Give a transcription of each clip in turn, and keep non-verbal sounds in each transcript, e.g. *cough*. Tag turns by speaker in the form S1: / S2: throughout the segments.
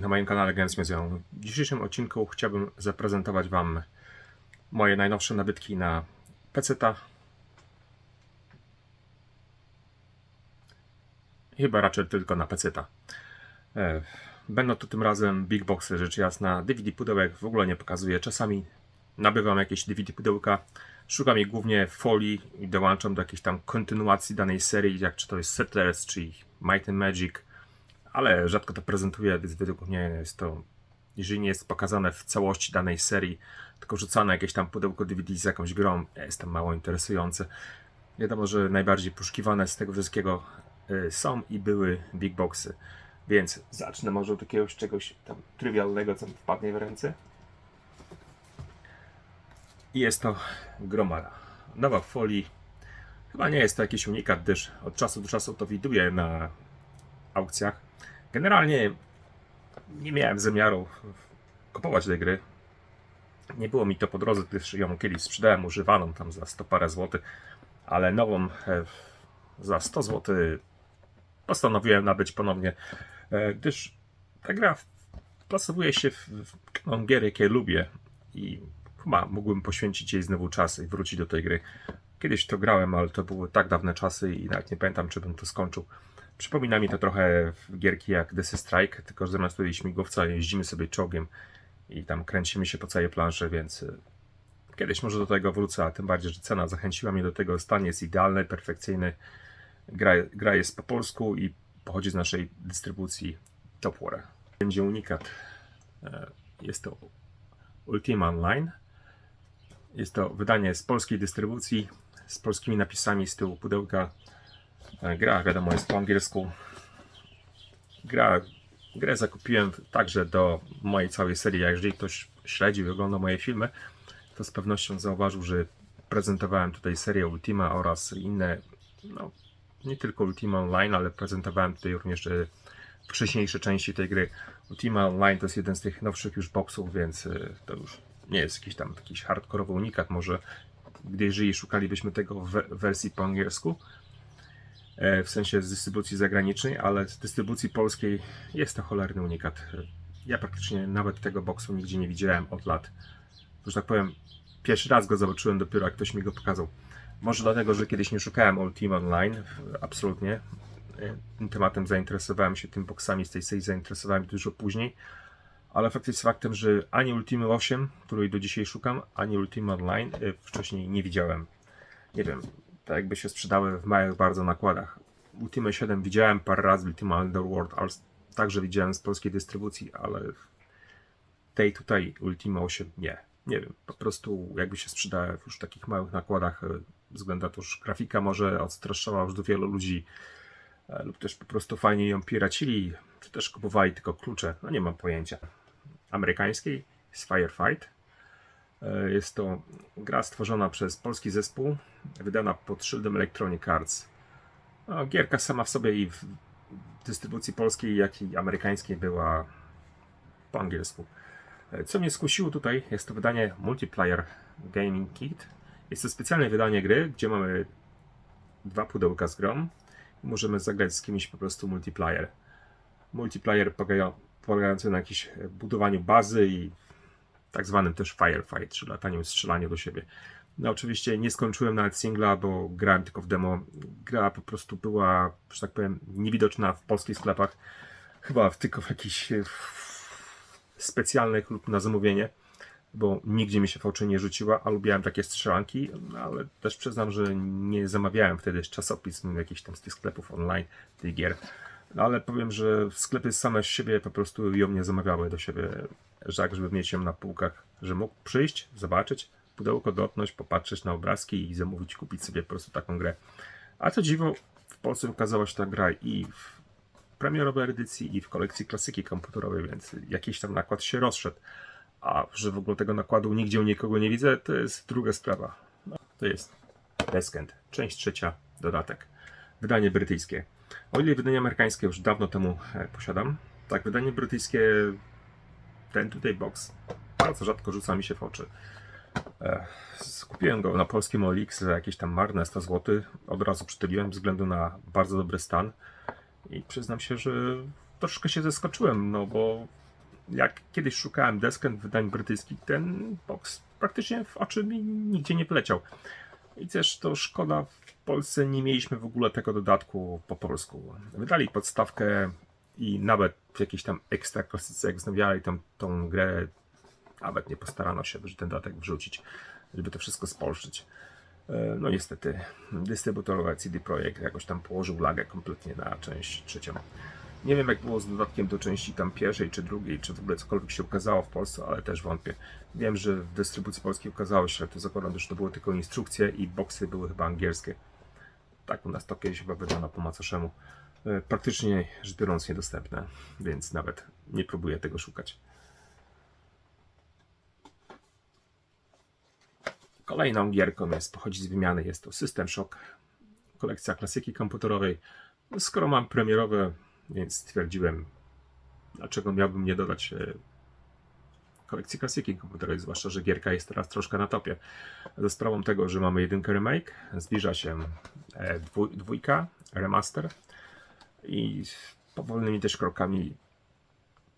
S1: wszystkich na moim kanale Games Museum. W dzisiejszym odcinku chciałbym zaprezentować Wam moje najnowsze nabytki na PC-ta. Chyba raczej tylko na PC-ta. E, Będą to tym razem big boxy, rzecz jasna. DVD pudełek w ogóle nie pokazuję. Czasami nabywam jakieś DVD pudełka, szukam je głównie w folii i dołączam do jakiejś tam kontynuacji danej serii, jak czy to jest Settlers, czy Might and Magic, ale rzadko to prezentuję, więc według mnie jest to, jeżeli nie jest pokazane w całości danej serii, tylko rzucane jakieś tam pudełko DVD z jakąś grą, jest to mało interesujące. Wiadomo, że najbardziej poszukiwane z tego wszystkiego y, są i były big boxy. Więc zacznę może od jakiegoś czegoś tam trywialnego, co mi wpadnie w ręce. I jest to Gromara. Nowa w folii. Chyba nie jest to jakiś unikat, gdyż od czasu do czasu to widuję na aukcjach. Generalnie nie miałem zamiaru kupować tej gry. Nie było mi to po drodze, gdyż ją kiedyś sprzedałem używaną tam za 100 parę złotych, ale nową e, za 100 zł postanowiłem nabyć ponownie, e, gdyż ta gra plasowuje się w, kanon gier, jakie lubię i chyba mógłbym poświęcić jej znowu czas i wrócić do tej gry. Kiedyś to grałem, ale to były tak dawne czasy i nawet nie pamiętam, czy bym to skończył. Przypomina mi to trochę gierki jak This is Strike, tylko że zamiast tutaj śmigłowca jeździmy sobie czołgiem i tam kręcimy się po całej planszy, więc y, kiedyś może do tego wrócę, a tym bardziej, że cena zachęciła mnie do tego. Stan jest idealny, perfekcyjny. Gra, gra jest po polsku i pochodzi z naszej dystrybucji Top War. Będzie unikat. E, Jest to Ultima Online. Jest to wydanie z polskiej dystrybucji, z polskimi napisami z tyłu pudełka. E, Gra, wiadomo, jest po angielsku. Gra, grę zakupiłem także do mojej całej serii. Jeżeli ktoś śledzi i ogląda moje filmy, to z pewnością zauważył, że prezentowałem tutaj serię Ultima oraz inne, no nie tylko Ultima Online, ale prezentowałem tutaj również e, wcześniejsze części tej gry. Ultima Online to jest jeden z tych nowszych już boxów, więc e, to już nie jest jakiś tam jakiś hardkorowy unikat może, gdy jeżeli szukalibyśmy tego w we- wersji po angielsku, w sensie z dystrybucji zagranicznej, ale z dystrybucji polskiej jest to cholerny unikat. Ja praktycznie nawet tego boxu nigdzie nie widziałem od lat. Że tak powiem, pierwszy raz go zobaczyłem dopiero jak ktoś mi go pokazał. Może dlatego, że kiedyś nie szukałem Ultima Online, absolutnie. E, Tym tematem zainteresowałem się, tym boxami z tej serii zainteresowałem dużo później. Ale fakt jest faktem, że ani Ultimy 8, której do dzisiaj szukam, ani Ultima Online e, wcześniej nie widziałem. Nie wiem, tak jakby się sprzedały w małych bardzo nakładach. Ultimate 7 widziałem parę razy, Ultima Underworld ale także widziałem z polskiej dystrybucji, ale tej tutaj Ultima 8 nie. Nie wiem, po prostu jakby się sprzedały już takich małych nakładach, e, względu na to, że grafika może odstraszała już do wielu ludzi, e, lub też po prostu fajnie ją piracili, czy też kupowali tylko klucze, no nie mam pojęcia. Amerykańskiej jest Firefight. E, Jest to gra stworzona przez polski zespół, wydana pod szyldem Electronic Arts. No, gierka sama w sobie i w dystrybucji polskiej, jak i amerykańskiej była po angielsku. E, Co mnie skusiło tutaj, jest to wydanie Multiplayer Gaming Kit. Jest to specjalne wydanie gry, gdzie mamy dwa pudełka z grą i możemy zagrać z kimś po prostu multiplayer. Multiplayer polega- polegający na jakimś budowaniu bazy i tak zwanym też firefight, czyli lataniu i strzelaniu do siebie. No oczywiście nie skończyłem nawet singla, bo grałem tylko w demo. Gra po prostu była, że tak powiem, niewidoczna w polskich sklepach. Chyba tylko w jakichś e, specjalnych lub na zamówienie, bo nigdzie mi się w oczy nie rzuciła, a lubiłem takie strzelanki, no, ale też przyznam, że nie zamawiałem wtedy z czasopism jakichś tam z tych sklepów online tych gier. No ale powiem, że sklepy same z siebie po prostu ją nie zamawiały do siebie, tak, żeby mieć ją na półkach, że mógł przyjść, zobaczyć, pudełko dotknąć, popatrzeć na obrazki i zamówić, kupić sobie po prostu taką grę. A co dziwo, w Polsce ukazała się ta gra i w premierowej edycji i w kolekcji klasyki komputerowej, więc jakiś tam nakład się rozszedł. A że w ogóle tego nakładu nigdzie u nikogo nie widzę, to jest druga sprawa. No, to jest Descent, część trzecia, dodatek. Wydanie brytyjskie. O ile wydanie amerykańskie już dawno temu e, posiadam, tak wydanie brytyjskie, ten tutaj box, bardzo rzadko rzuca mi się w oczy. E, Skupiłem go na polskim OLX za jakieś tam marne 100 zł. Od razu przytyliłem ze względu na bardzo dobry stan. I przyznam się, że troszkę się zaskoczyłem, no bo jak kiedyś szukałem deskę w wydaniu brytyjskich, ten box praktycznie w oczy mi nigdzie nie poleciał. I też to szkoda, Polsce nie mieliśmy w ogóle tego dodatku po polsku. Wydali podstawkę i nawet w jakiejś tam ekstra klasyce, jak wznawiali tam tą grę, nawet nie postarano się, żeby ten dodatek wrzucić, żeby to wszystko spolszczyć. E, No niestety, dystrybutor CD Projekt jakoś tam położył lagę kompletnie na część trzecią. Nie wiem jak było z dodatkiem do części tam pierwszej czy drugiej, czy w ogóle cokolwiek się ukazało w Polsce, ale też wątpię. Wiem, że w dystrybucji polskiej ukazało się, ale to zakładam, że to były tylko instrukcje i boksy były chyba angielskie. Tak u nas to kiedyś chyba wydano po macoszemu. E, Praktycznie rzecz biorąc niedostępne, więc nawet nie próbuję tego szukać. Kolejną gierką jest, pochodzi z wymiany, jest to System Shock, kolekcja klasyki komputerowej. Skoro mam premierowe, więc stwierdziłem, dlaczego miałbym nie dodać e, kolekcji klasyki komputerowej, zwłaszcza, że gierka jest teraz troszkę na topie. Ze sprawą tego, że mamy jedynkę remake, zbliża się e, dwój, dwójka, remaster i powolnymi też krokami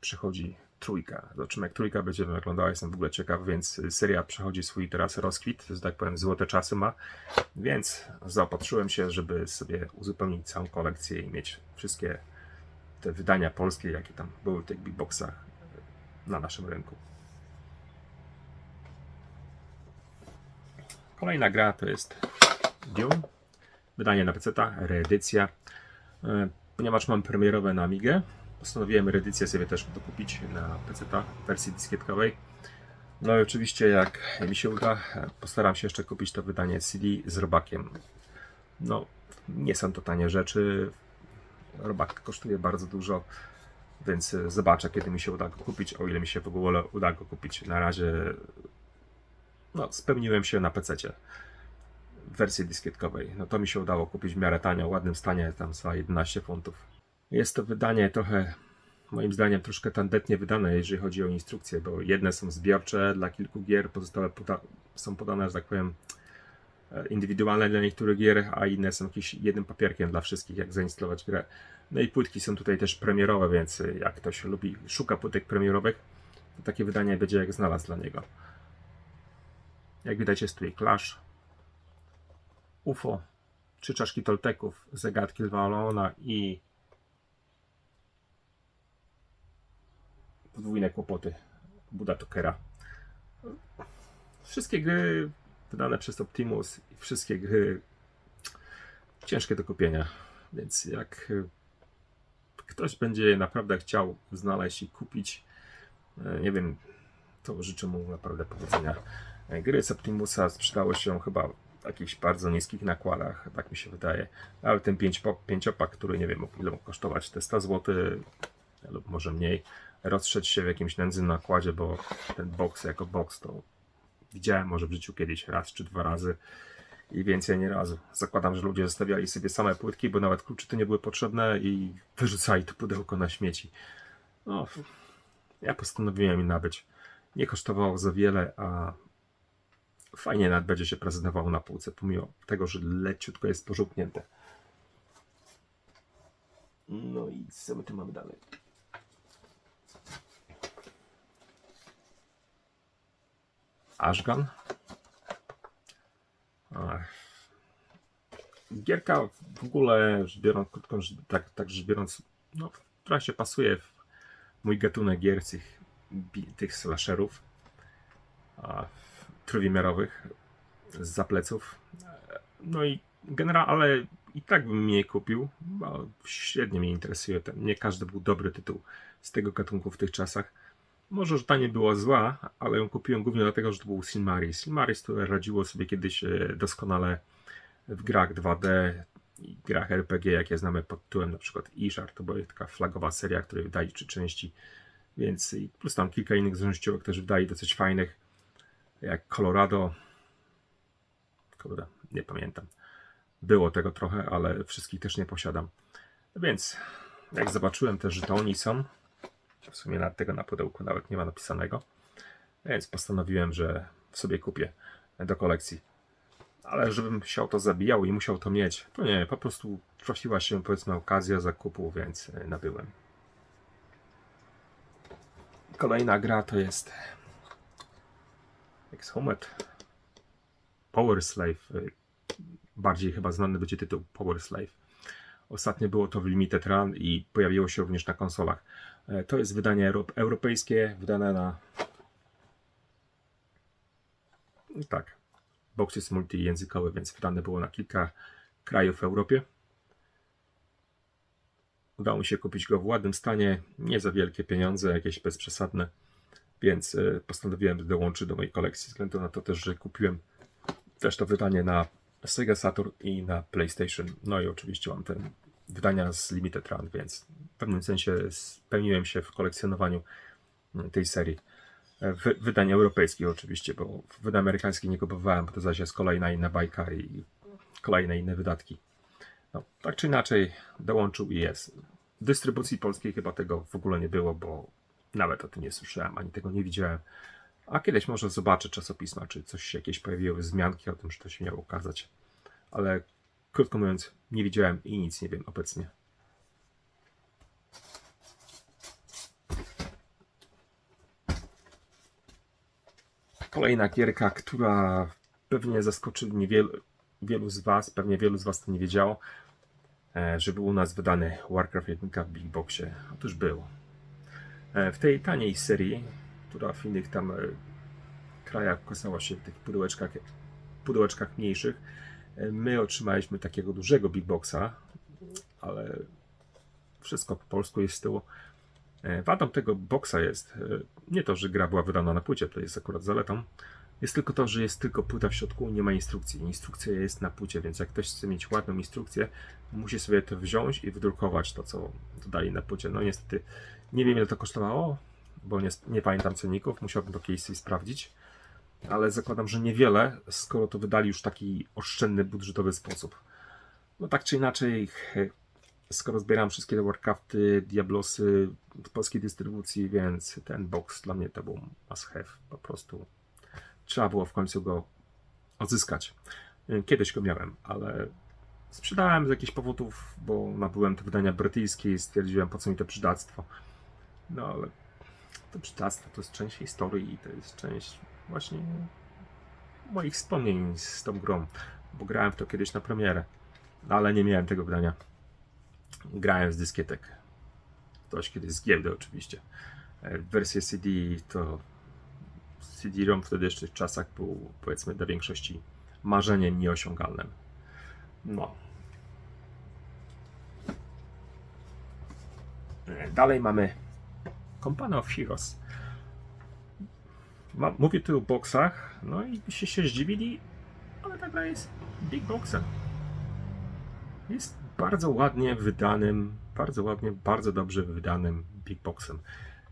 S1: przychodzi trójka. Zobaczymy jak trójka będzie wyglądała, jestem w ogóle ciekaw, więc seria przechodzi swój teraz rozkwit, że tak powiem złote czasy ma, więc zaopatrzyłem się, żeby sobie uzupełnić całą kolekcję i mieć wszystkie te wydania polskie, jakie tam były w tych big boxach na naszym rynku. Kolejna gra to jest Dune, wydanie na PC, reedycja. E, Ponieważ mam premierowe na Amigę, postanowiłem reedycję sobie też dokupić na PC wersji dyskietkowej. No i oczywiście jak mi się uda, postaram się jeszcze kupić to wydanie CD z robakiem. No, nie są to tanie rzeczy. Robak kosztuje bardzo dużo, więc zobaczę kiedy mi się uda go kupić, o ile mi się w ogóle uda go kupić. Na razie no, spełniłem się na PC w wersji dyskietkowej. No to mi się udało kupić w miarę tanio, w ładnym stanie, tam za 11 funtów. Jest to wydanie trochę, moim zdaniem, troszkę tandetnie wydane, jeżeli chodzi o instrukcje, bo jedne są zbiorcze dla kilku gier, pozostałe poda są podane, że tak powiem, e, indywidualne dla niektórych gier, a inne są jakimś jednym papierkiem dla wszystkich, jak zainstalować grę. No i płytki są tutaj też premierowe, więc e, jak ktoś lubi, szuka płytek premierowych, to takie wydanie będzie jak znalazł dla niego. Jak widać jest tutaj Clash, UFO, trzy czaszki Tolteków, zagadki Lwa i podwójne kłopoty Buda Tokera. Wszystkie gry wydane przez Optimus i wszystkie gry ciężkie do kupienia, więc jak y, ktoś będzie je naprawdę chciał znaleźć i kupić, e, nie wiem, to życzę mu naprawdę powodzenia. E, Gry z Optimusa się chyba w jakichś bardzo niskich nakładach, tak mi się wydaje. Ale ten pięciopak, który nie wiem ile mógł kosztować, te 100 zł lub może mniej, rozszedł się w jakimś nędznym nakładzie, bo ten box jako box to widziałem może w życiu kiedyś raz czy dwa razy i więcej nie razu. Zakładam, że ludzie zostawiali sobie same płytki, bo nawet klucze to nie były potrzebne i wyrzucali to pudełko na śmieci. No, ja postanowiłem je nabyć. Nie kosztowało za wiele, a fajnie nawet będzie się prezentowało na półce, pomimo tego, że leciutko jest pożółknięte. No i co my tu mamy dalej? Ashgan. Ach. Gierka w ogóle, biorąc, rzecz- tak, tak biorąc, no, która się pasuje w mój gatunek gier tych, tych slasherów a, trójwymiarowych z zapleców. No i generalnie, ale i tak bym mnie kupił, bo średnio mnie interesuje. Ten, nie każdy był dobry tytuł z tego gatunku w tych czasach. Może, że ta nie była zła, ale ją kupiłem głównie dlatego, że to był Silmaris. Silmaris, które radziło sobie kiedyś e, doskonale w grach 2D i grach RPG, jakie znamy pod tytułem na przykład Ishar. To była taka flagowa seria, której wydali trzy części. Więc plus tam kilka innych zręściówek też wydali dosyć fajnych, jak Colorado. Kurde, nie pamiętam. Było tego trochę, ale wszystkich też nie posiadam. Więc jak zobaczyłem też, że to oni są, w sumie na tego na pudełku nawet nie ma napisanego, więc postanowiłem, że sobie kupię do kolekcji. Ale żebym chciał to zabijał i musiał to mieć, to nie, po prostu trafiła się powiedzmy okazja zakupu, więc e, nabyłem. Kolejna gra to jest Exhumed Power Slave. y, Bardziej chyba znany będzie tytuł Power Slave. Ostatnio było to w Limited Run i pojawiło się również na konsolach. E, To jest wydanie euro- europejskie, wydane na. Tak. Box jest multijęzykowy, więc wydane było na kilka krajów w Europie. Udało mi się kupić go w ładnym stanie, nie za wielkie pieniądze, jakieś bezprzesadne, więc e, postanowiłem dołączyć do mojej kolekcji, ze względu na to też, że kupiłem też to wydanie na Sega Saturn i na PlayStation. No i oczywiście mam te wydania z Limited Run, więc w pewnym sensie spełniłem się w kolekcjonowaniu mm, tej serii. E, Wy, wydań europejskich oczywiście, bo wydań amerykańskich nie kupowałem, bo to zaś jest kolejna inna bajka i kolejne inne wydatki. No, tak czy inaczej dołączył i jest. W dystrybucji polskiej chyba tego w ogóle nie było, bo nawet o tym nie słyszałem, ani tego nie widziałem. A kiedyś może zobaczę czasopisma, czy coś się jakieś pojawiły wzmianki o tym, że to się miało ukazać. Ale krótko mówiąc, nie widziałem i nic nie wiem obecnie. Kolejna gierka, która pewnie zaskoczy niewielu, wielu z Was, pewnie wielu z Was to nie wiedziało, e, że był u nas wydany Warcraft 1 w Big Boxie. Otóż był. E, W tej taniej serii, która w innych tam e, krajach okazała się w tych pudełeczkach, pudełeczkach mniejszych, e, my otrzymaliśmy takiego dużego Big Boxa, ale wszystko po polsku jest z tyłu. Wadą tego boxa jest nie to, że gra była wydana na płycie, to jest akurat zaletą. Jest tylko to, że jest tylko płyta w środku nie ma instrukcji. Instrukcja jest na płycie, więc jak ktoś chce mieć ładną instrukcję, musi sobie to wziąć i wydrukować to, co dodali na płycie. No niestety nie wiem ile to kosztowało, bo nie, nie pamiętam cenników, musiałbym to sobie sprawdzić. Ale zakładam, że niewiele, skoro to wydali już taki oszczędny, budżetowy sposób. No tak czy inaczej, skoro zbieram wszystkie te Warcrafty, Diablosy w polskiej dystrybucji, więc ten box dla mnie to był must have. Po prostu trzeba było w końcu go odzyskać. Kiedyś go miałem, ale sprzedałem z jakichś powodów, bo nabyłem te wydania brytyjskie i stwierdziłem, po co mi to przydactwo. No ale to przydactwo to jest część historii i to jest część właśnie moich wspomnień z tą grą, bo grałem w to kiedyś na premierę, ale nie miałem tego wydania. Grałem z dyskietek. Ktoś kiedyś z giełdy oczywiście. E, Wersję CD to CD-ROM wtedy jeszcze w czasach był powiedzmy dla większości marzeniem nieosiągalnym. No. E, Dalej mamy Company of Heroes. Ma, mówię tu o boxach, no i byście się zdziwili, ale ta gra jest big boxem. Jest bardzo ładnie wydanym, bardzo ładnie, bardzo dobrze wydanym big boxem.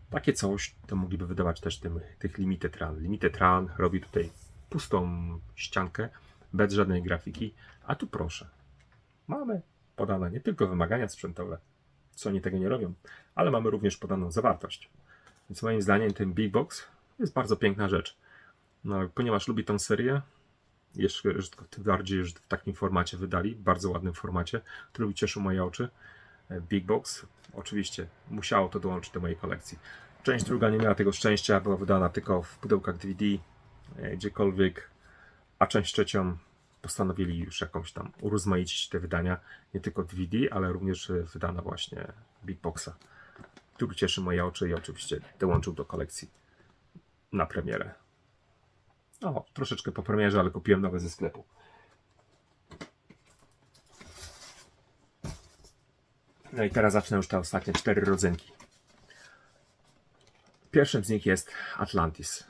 S1: Takie coś to mogliby wydawać też tym, tych Limited Run. Limited Run robi tutaj pustą ściankę, bez żadnej grafiki, a tu proszę. Mamy podane nie tylko wymagania sprzętowe, co oni tego nie robią, ale mamy również podaną zawartość. Więc moim zdaniem ten Big Box jest bardzo piękna rzecz. No, ponieważ lubi tą serię, jeszcze tym bardziej, że w takim formacie wydali, bardzo ładnym formacie, który ucieszył moje oczy. E, Big Box, oczywiście musiało to dołączyć do mojej kolekcji. Część druga nie miała tego szczęścia, była wydana tylko w pudełkach DVD, e, gdziekolwiek, a część trzecią postanowili już jakąś tam urozmaicić te wydania, nie tylko DVD, ale również wydana właśnie Big Boxa, który cieszy moje oczy i oczywiście dołączył do kolekcji na premierę. No, troszeczkę po premierze, ale kupiłem nowe ze sklepu. No i teraz zacznę już te ostatnie cztery rodzynki. Pierwszym z nich jest Atlantis.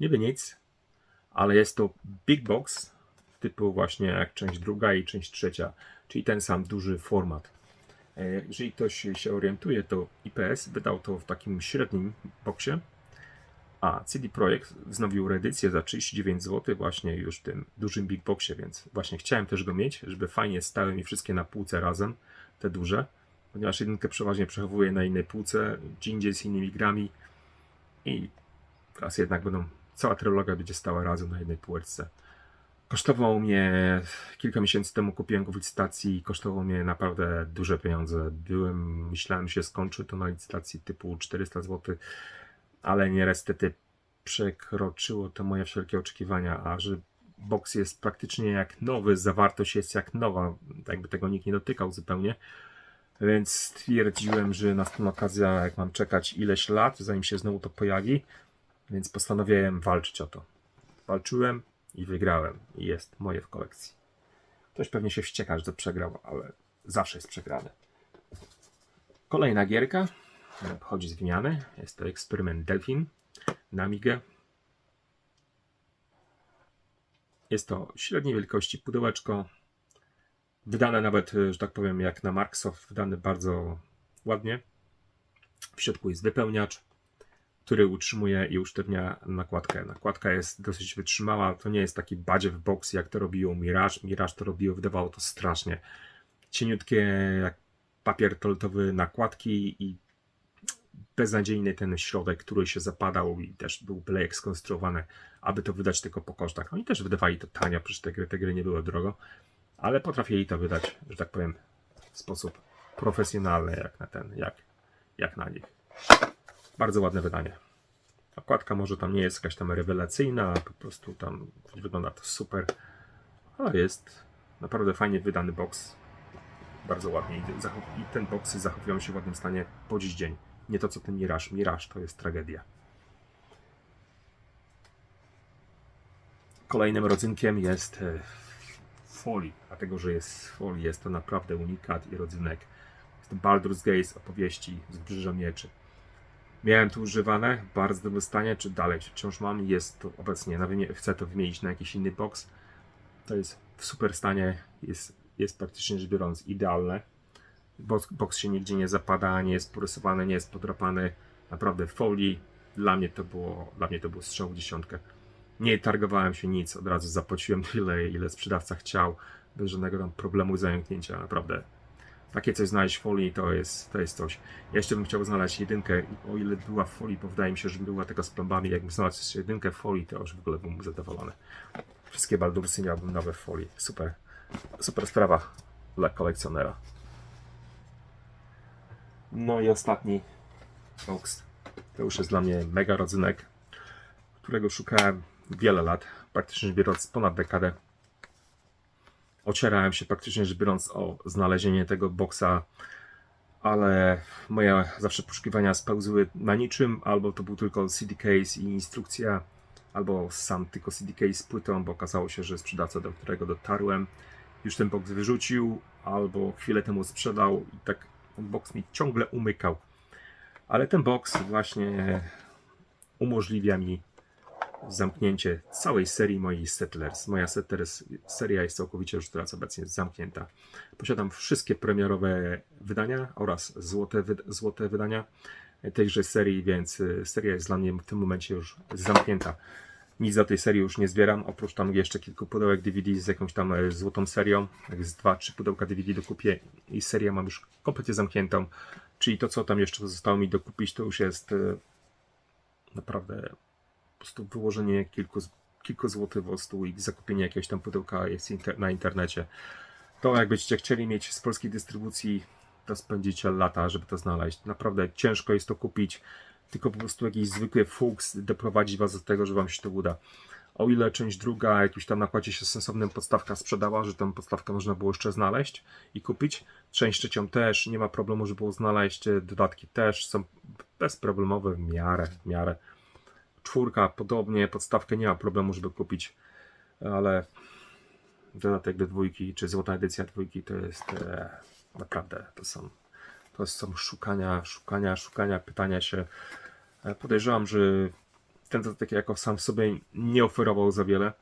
S1: Niby nic, ale jest to big box typu właśnie jak część druga i część trzecia, czyli ten sam duży format. E, Jeżeli ktoś się orientuje, to IPS wydał to w takim średnim boksie, a CD Projekt wznowił reedycję za 39 zł właśnie już w tym dużym big boxie, więc właśnie chciałem też go mieć, żeby fajnie stały mi wszystkie na półce razem, te duże, ponieważ jedynkę przeważnie przechowuję na innej półce, gdzie indziej z innymi grami i teraz jednak będą, cała trylogia będzie stała razem na jednej półeczce. Kosztował mnie kilka miesięcy temu kupiłem go w licytacji i kosztował mnie naprawdę duże pieniądze. Byłem, myślałem, się skończy to na licytacji typu 400 zł, ale niestety przekroczyło to moje wszelkie oczekiwania, a że box jest praktycznie jak nowy, zawartość jest jak nowa, jakby tego nikt nie dotykał zupełnie. Więc stwierdziłem, że następna okazja, jak mam czekać ileś lat, zanim się znowu to pojawi, więc postanowiłem walczyć o to. Walczyłem i wygrałem. I jest moje w kolekcji. Ktoś pewnie się wścieka, że przegrał, ale zawsze jest przegrany. Kolejna gierka pochodzi z wymiany. Jest to eksperyment Delfin na Amigę. Jest to średniej wielkości pudełeczko. Wydane nawet, że tak powiem, jak na Marksoft, wydane bardzo ładnie. W środku jest wypełniacz, który utrzymuje i usztywnia nakładkę. Nakładka jest dosyć wytrzymała. To nie jest taki badziew box, jak to robiło Mirage. Mirage to robiło, wydawało to strasznie. Cieniutkie, jak papier toaletowy nakładki i beznadziejny ten środek, który się zapadał i też był byle skonstruowany, aby to wydać tylko po kosztach. Oni też wydawali to tanio, przecież te gry, te gry nie były drogo, ale potrafili to wydać, że tak powiem, w sposób profesjonalny, jak na ten, jak, jak na nich. Bardzo ładne wydanie. Okładka może tam nie jest jakaś tam rewelacyjna, po prostu tam wygląda to super, ale jest naprawdę fajnie wydany box. Bardzo ładnie i, ten boxy zachowują się w ładnym stanie po dziś dzień. Nie to co ten Mirage. Mirage to jest tragedia. Kolejnym rodzynkiem jest e, Folii, dlatego że jest folii. Jest to naprawdę unikat i rodzynek. Jest to Baldur's Gate opowieści z Brzyża Mieczy. Miałem tu używane w bardzo dobrym stanie, czy dalej, wciąż mam. Jest to obecnie, chcę to wymienić na jakiś inny box. To jest w super stanie, jest, jest praktycznie rzecz biorąc idealne. Box, box się nigdzie nie zapada, nie jest porysowany, nie jest podrapany. Naprawdę w folii. Dla mnie to było, dla mnie to był strzał w dziesiątkę. Nie targowałem się nic, od razu zapłaciłem tyle, ile sprzedawca chciał, bez żadnego problemu zająknięcia, naprawdę. Takie coś znaleźć w folii to jest, to jest coś. Ja jeszcze bym chciał znaleźć jedynkę, o ile była w folii, bo wydaje mi się, że była taka z plombami, jakbym znalazł jedynkę w folii, to już w ogóle byłbym zadowolony. Wszystkie Baldursy miałbym nowe w folii. Super, super sprawa dla kolekcjonera. No i ostatni box. To już jest dla mnie mega rodzynek, którego szukałem wiele lat, praktycznie biorąc ponad dekadę. Ocierałem się praktycznie rzecz biorąc o znalezienie tego boxa, ale moje zawsze poszukiwania spełzły na niczym, albo to był tylko CD case i instrukcja, albo sam tylko CD case z płytą, bo okazało się, że sprzedawca, do którego dotarłem, już ten box wyrzucił, albo chwilę temu sprzedał i tak ten box mi ciągle umykał. Ale ten box właśnie umożliwia mi zamknięcie całej serii mojej Settlers. Moja Settlers seria jest całkowicie już teraz obecnie zamknięta. Posiadam wszystkie premierowe wydania oraz złote, wyd- złote wydania tejże serii, więc y, seria jest dla mnie w tym momencie już zamknięta. Nic do tej serii już nie zbieram, oprócz tam jeszcze kilku pudełek DVD z jakąś tam e, złotą serią. Jak z dwa, trzy pudełka DVD dokupię i serię mam już kompletnie zamkniętą. Czyli to, co tam jeszcze zostało mi dokupić, to już jest e, naprawdę po prostu wyłożenie kilku, kilku złotych w stół i zakupienie jakiegoś tam pudełka jest inter, na internecie. To jak będziecie chcieli mieć z polskiej dystrybucji, to spędzicie lata, żeby to znaleźć. Naprawdę ciężko jest to kupić, tylko po prostu jakiś zwykły fuks doprowadzi was do tego, że wam się to uda. O ile część druga, jakiś tam nakładzie się sensownym podstawka sprzedała, że tą podstawkę można było jeszcze znaleźć i kupić. Część trzecią też, nie ma problemu, żeby było znaleźć. Dodatki też są bezproblemowe w miarę, w miarę czwórka podobnie, podstawkę nie ma problemu, żeby kupić, ale dodatek do dwójki, czy złota edycja dwójki to jest e, naprawdę, to są, to są szukania, szukania, szukania, pytania się. E, podejrzewam, że ten dodatek jako sam w sobie nie oferował za wiele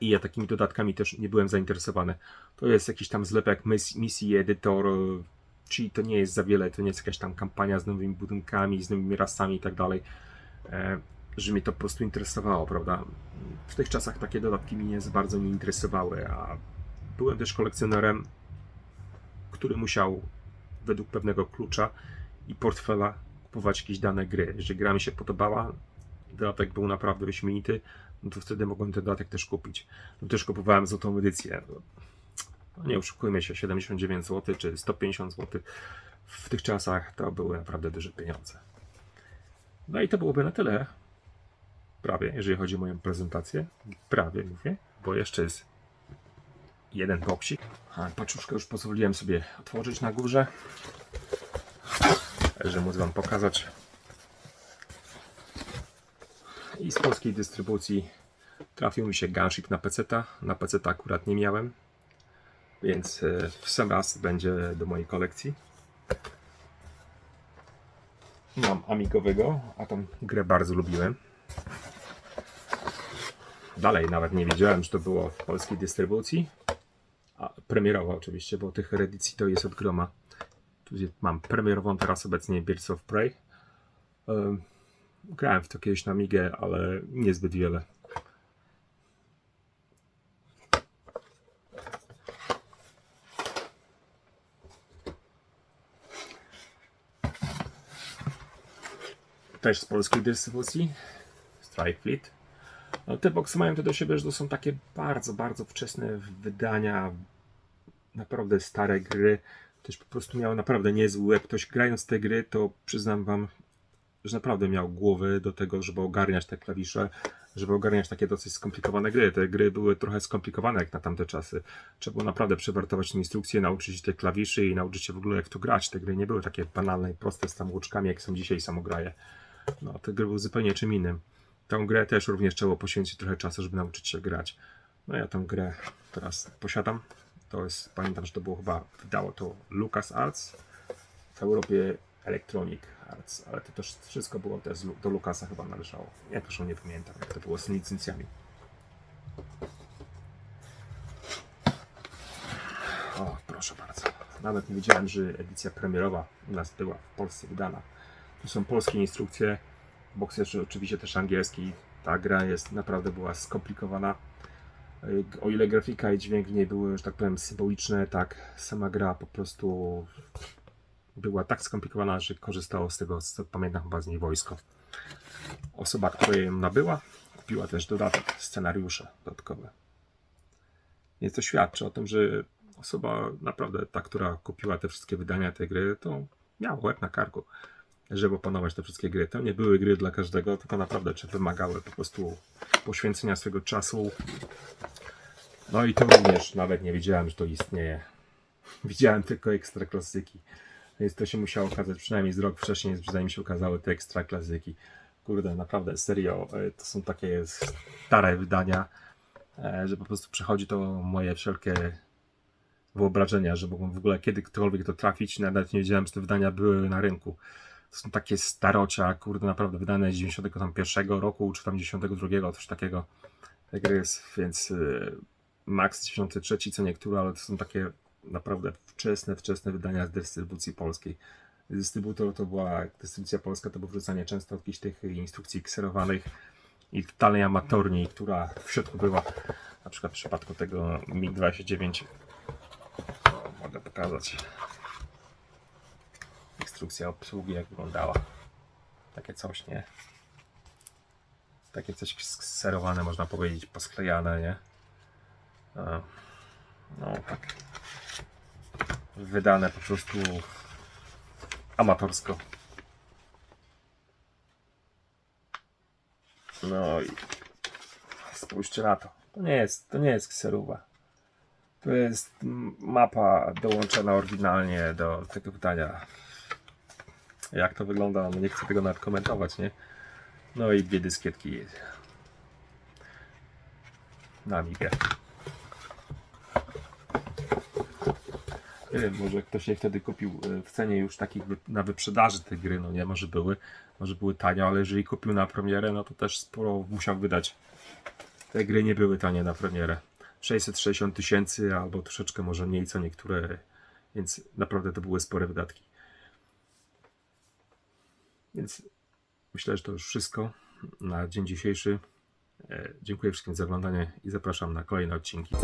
S1: i ja takimi dodatkami też nie byłem zainteresowany. To jest jakiś tam zlepek mis- misji, edytor, e, czyli to nie jest za wiele, to nie jest jakaś tam kampania z nowymi budynkami, z nowymi rasami i tak dalej że mnie to po prostu interesowało, prawda? W tych czasach takie dodatki mnie bardzo nie interesowały, a byłem też kolekcjonerem, który musiał według pewnego klucza i portfela kupować jakieś dane gry. Jeżeli gra mi się podobała dodatek był naprawdę wyśmienity, no to wtedy mogłem ten dodatek też kupić. No też kupowałem złotą edycję. No nie oszukujmy się, 79 zł czy 150 zł w tych czasach to były naprawdę duże pieniądze. No i to byłoby na tyle. Prawie, jeżeli chodzi o moją prezentację. Prawie mówię, bo jeszcze jest jeden boksik. A paczuszkę już pozwoliłem sobie otworzyć na górze, żeby móc Wam pokazać. I z polskiej dystrybucji trafił mi się Gunship na PC. Na PC akurat nie miałem, więc e, w sam raz będzie do mojej kolekcji. Mam Amigowego, a tą grę bardzo lubiłem. Dalej nawet nie wiedziałem, że to było w polskiej dystrybucji. A premierowo oczywiście, bo tych edycji to jest od groma. Tu mam premierową teraz obecnie Birds of Prey. Grałem w to kiedyś na Migę, ale niezbyt wiele. Też z polskiej dystrybucji. Strike Fleet. No, te boxy mają to do siebie, że to są takie bardzo, bardzo wczesne wydania. Naprawdę stare gry. Ktoś po prostu miał naprawdę niezły łeb. Ktoś grając te gry, to przyznam wam, że naprawdę miał głowy do tego, żeby ogarniać te klawisze, żeby ogarniać takie dosyć skomplikowane gry. Te gry były trochę skomplikowane jak na tamte czasy. Trzeba było naprawdę przewertować instrukcje, nauczyć się tych klawiszy i nauczyć się w ogóle jak to grać. Te gry nie były takie banalne i proste z samouczkami, jak są dzisiaj samograje. No, te gry były zupełnie czym innym. Tą grę też również trzeba poświęcić trochę czasu, żeby nauczyć się grać. No ja tą grę teraz posiadam. To jest, pamiętam, że to było chyba, wydało to LucasArts, w Europie Electronic Arts, ale to też wszystko było też do Lucasa chyba należało. Ja też nie pamiętam, jak to było z licencjami. O, proszę bardzo. Nawet nie wiedziałem, że edycja premierowa u nas była w Polsce wydana. Tu są polskie instrukcje, boks oczywiście też angielski. Ta gra jest naprawdę była skomplikowana. O ile grafika i dźwięk w niej były, że tak powiem, symboliczne, tak sama gra po prostu była tak skomplikowana, że korzystało z tego, co pamiętam chyba z niej wojsko. Osoba, która ją nabyła, kupiła też dodatek, scenariusze dodatkowe. Więc to świadczy o tym, że osoba naprawdę, ta, która kupiła te wszystkie wydania tej gry, to miała łeb na karku, żeby opanować te wszystkie gry. To nie były gry dla każdego, tylko naprawdę czy wymagały po prostu poświęcenia swojego czasu. No i to również nawet nie wiedziałem, że to istnieje. *laughs* Widziałem tylko ekstra klasyki. Więc to się musiało okazać przynajmniej z rok wcześniej, zanim się okazały te ekstra klasyki. Kurde, naprawdę, serio, e, to są takie stare wydania, e, że po prostu przechodzi to moje wszelkie wyobrażenia, że mogłem w ogóle kiedykolwiek to trafić, nawet nie wiedziałem, że te wydania były na rynku. To są takie starocia, kurde, naprawdę wydane z 91 roku, czy tam 92, coś takiego. Ta gra jest, więc y, max 93 co niektóre, ale to są takie naprawdę wczesne, wczesne wydania z dystrybucji polskiej. Dystrybutor to była, dystrybucja polska to było wrzucanie często jakichś tych instrukcji kserowanych i totalnej amatorni, która w środku była, na przykład w przypadku tego MiG-29 o, mogę pokazać instrukcja obsługi jak wyglądała takie coś, nie? Takie coś skserowane można powiedzieć, posklejane, nie? No tak wydane po prostu amatorsko. No i spójrzcie na to. To nie jest, to nie jest kserowa. To jest mapa dołączona oryginalnie do tego pytania. Jak to wygląda? No nie chcę tego nawet komentować, nie? No i dwie dyskietki na Amigę. Nie wiem, może ktoś je wtedy kupił e, w cenie już takich na wyprzedaży te gry, no nie, może były, może były tanie, ale jeżeli kupił na premierę, no to też sporo musiał wydać. Te gry nie były tanie na premierę. 660 tysięcy albo troszeczkę może mniej co niektóre, więc naprawdę to były spore wydatki. Więc myślę, że to już wszystko na dzień dzisiejszy. E, Dziękuję wszystkim za oglądanie i zapraszam na kolejne odcinki.